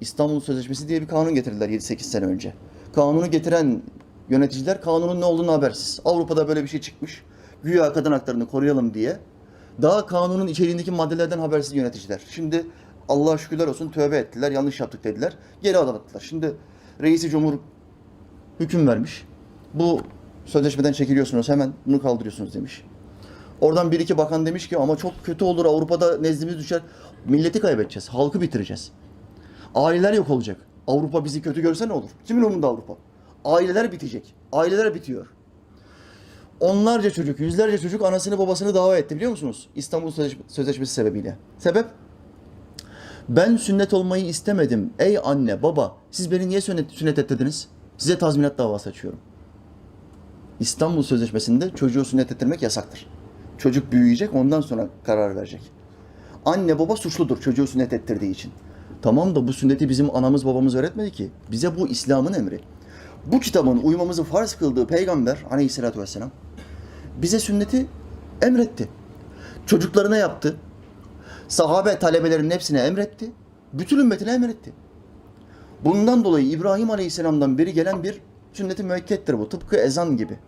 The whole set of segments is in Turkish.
İstanbul Sözleşmesi diye bir kanun getirdiler 7-8 sene önce. Kanunu getiren yöneticiler kanunun ne olduğunu habersiz. Avrupa'da böyle bir şey çıkmış. Güya kadın haklarını koruyalım diye. Daha kanunun içeriğindeki maddelerden habersiz yöneticiler. Şimdi Allah'a şükürler olsun tövbe ettiler, yanlış yaptık dediler. Geri adım. Şimdi reisi cumhur hüküm vermiş. Bu sözleşmeden çekiliyorsunuz hemen bunu kaldırıyorsunuz demiş. Oradan bir iki bakan demiş ki ama çok kötü olur Avrupa'da nezdimiz düşer. Milleti kaybedeceğiz, halkı bitireceğiz. Aileler yok olacak. Avrupa bizi kötü görse ne olur? Kimin umurunda Avrupa? Aileler bitecek. Aileler bitiyor. Onlarca çocuk, yüzlerce çocuk anasını babasını dava etti biliyor musunuz? İstanbul Sözleş- Sözleşmesi sebebiyle. Sebep? Ben sünnet olmayı istemedim. Ey anne, baba, siz beni niye sünnet, sünnet ettirdiniz? Size tazminat davası açıyorum. İstanbul Sözleşmesi'nde çocuğu sünnet ettirmek yasaktır. Çocuk büyüyecek, ondan sonra karar verecek. Anne baba suçludur çocuğu sünnet ettirdiği için. Tamam da bu sünneti bizim anamız babamız öğretmedi ki. Bize bu İslam'ın emri. Bu kitabın uymamızı farz kıldığı peygamber aleyhissalatü vesselam bize sünneti emretti. Çocuklarına yaptı. Sahabe talebelerinin hepsine emretti. Bütün ümmetine emretti. Bundan dolayı İbrahim Aleyhisselam'dan beri gelen bir sünnet-i müekkettir bu. Tıpkı ezan gibi.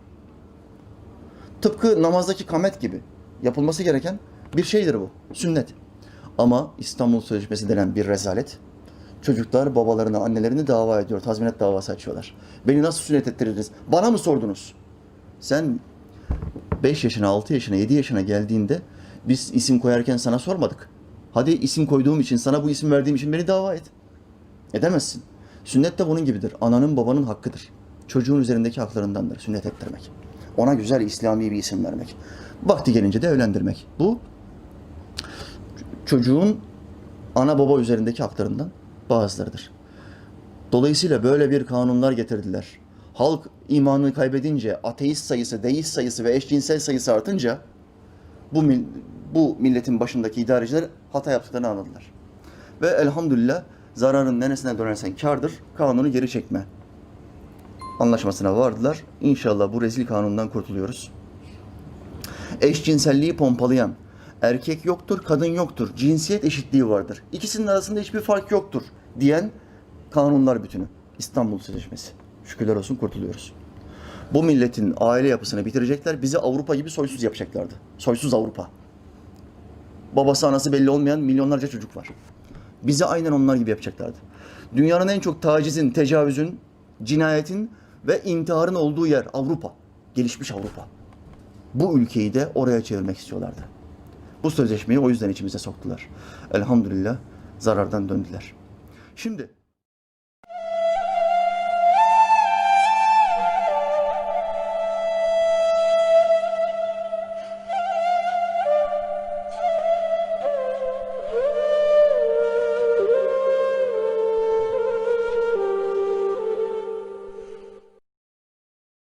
Tıpkı namazdaki kamet gibi. Yapılması gereken bir şeydir bu. Sünnet. Ama İstanbul Sözleşmesi denen bir rezalet. Çocuklar babalarını, annelerini dava ediyor. Tazminat davası açıyorlar. Beni nasıl sünnet ettirdiniz? Bana mı sordunuz? Sen 5 yaşına, 6 yaşına, 7 yaşına geldiğinde biz isim koyarken sana sormadık. Hadi isim koyduğum için, sana bu isim verdiğim için beni dava et. Edemezsin. Sünnet de bunun gibidir. Ananın babanın hakkıdır. Çocuğun üzerindeki haklarındandır sünnet ettirmek. Ona güzel İslami bir isim vermek. Vakti gelince de evlendirmek. Bu çocuğun ana baba üzerindeki haklarından bazılarıdır. Dolayısıyla böyle bir kanunlar getirdiler. Halk imanını kaybedince, ateist sayısı, deist sayısı ve eşcinsel sayısı artınca bu, bu milletin başındaki idareciler hata yaptıklarını anladılar. Ve elhamdülillah zararın neresine dönersen kardır, kanunu geri çekme anlaşmasına vardılar. İnşallah bu rezil kanundan kurtuluyoruz. Eşcinselliği pompalayan, erkek yoktur, kadın yoktur, cinsiyet eşitliği vardır. İkisinin arasında hiçbir fark yoktur diyen kanunlar bütünü. İstanbul Sözleşmesi. Şükürler olsun kurtuluyoruz. Bu milletin aile yapısını bitirecekler. Bizi Avrupa gibi soysuz yapacaklardı. Soysuz Avrupa. Babası anası belli olmayan milyonlarca çocuk var. Bizi aynen onlar gibi yapacaklardı. Dünyanın en çok tacizin, tecavüzün, cinayetin ve intiharın olduğu yer Avrupa. Gelişmiş Avrupa. Bu ülkeyi de oraya çevirmek istiyorlardı. Bu sözleşmeyi o yüzden içimize soktular. Elhamdülillah zarardan döndüler. Şimdi